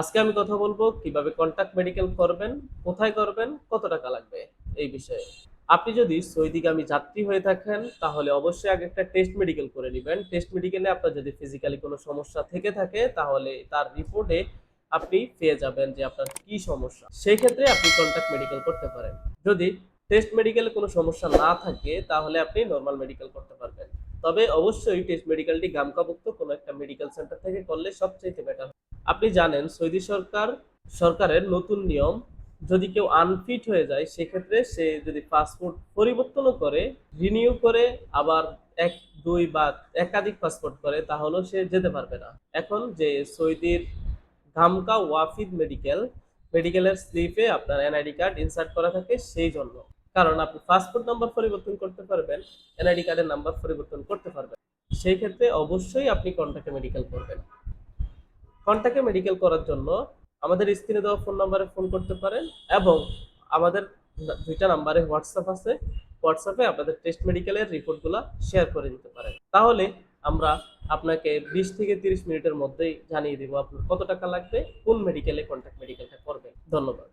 আজকে আমি কথা বলব কীভাবে কন্টাক্ট মেডিকেল করবেন, কোথায় করবেন, কত টাকা লাগবে এই বিষয়ে। আপনি যদি সৌদিগামী যাত্রী হয়ে থাকেন, তাহলে অবশ্যই আগে একটা টেস্ট মেডিকেল করে নেবেন। টেস্ট মেডিকেলে আপনার যদি ফিজিক্যালি কোনো সমস্যা থেকে থাকে, তাহলে তার রিপোর্টে আপনি পেয়ে যাবেন যে আপনার কি সমস্যা। সেই ক্ষেত্রে আপনি কন্টাক্ট মেডিকেল করতে পারেন। যদি টেস্ট মেডিকেলে কোনো সমস্যা না থাকে, তাহলে আপনি নর্মাল মেডিকেল করতে পারবেন। তবে অবশ্যই টেস্ট মেডিকেলটি গামকাভুক্ত কোনো একটা মেডিকেল সেন্টার থেকে করলে সবচেয়ে বেটার আপনি জানেন সৌদি সরকার, সরকারের নতুন নিয়ম, যদি কেউ আনফিট হয়ে যায়, সেক্ষেত্রে সে যদি পাসপোর্ট পরিবর্তনও করে রিনিউ করে, আবার এক, দুই বা একাধিক পাসপোর্ট করে, তাহলেও সে যেতে পারবে না। এখন যে সৌদির ধামকা ওয়াফিদ মেডিকেল মেডিকেলের স্লিপে আপনার এনআইডি কার্ড ইনসার্ট করা থাকে সেই জন্য। কারণ আপনি পাসপোর্ট নাম্বার পরিবর্তন করতে পারবেন এনআইডি কার্ডের নাম্বার পরিবর্তন করতে পারবেন। সেই ক্ষেত্রে অবশ্যই আপনি কন্টাক্টে মেডিকেল করবেন। কন্টাক্টে মেডিকেল করার জন্য আমাদের স্ক্রিনে দেওয়া ফোন নাম্বারে ফোন করতে পারেন এবং আমাদের দুইটা নাম্বারে হোয়াটসঅ্যাপ আছে। হোয়াটসঅ্যাপে আপনাদের টেস্ট মেডিকেলের রিপোর্টগুলো শেয়ার করে দিতে পারেন। তাহলে আমরা আপনাকে বিশ থেকে তিরিশ মিনিটের মধ্যেই জানিয়ে দেবো আপনার কত টাকা লাগবে, কোন মেডিকেলে কন্ট্যাক্ট মেডিকেলটা করবেন। ধন্যবাদ।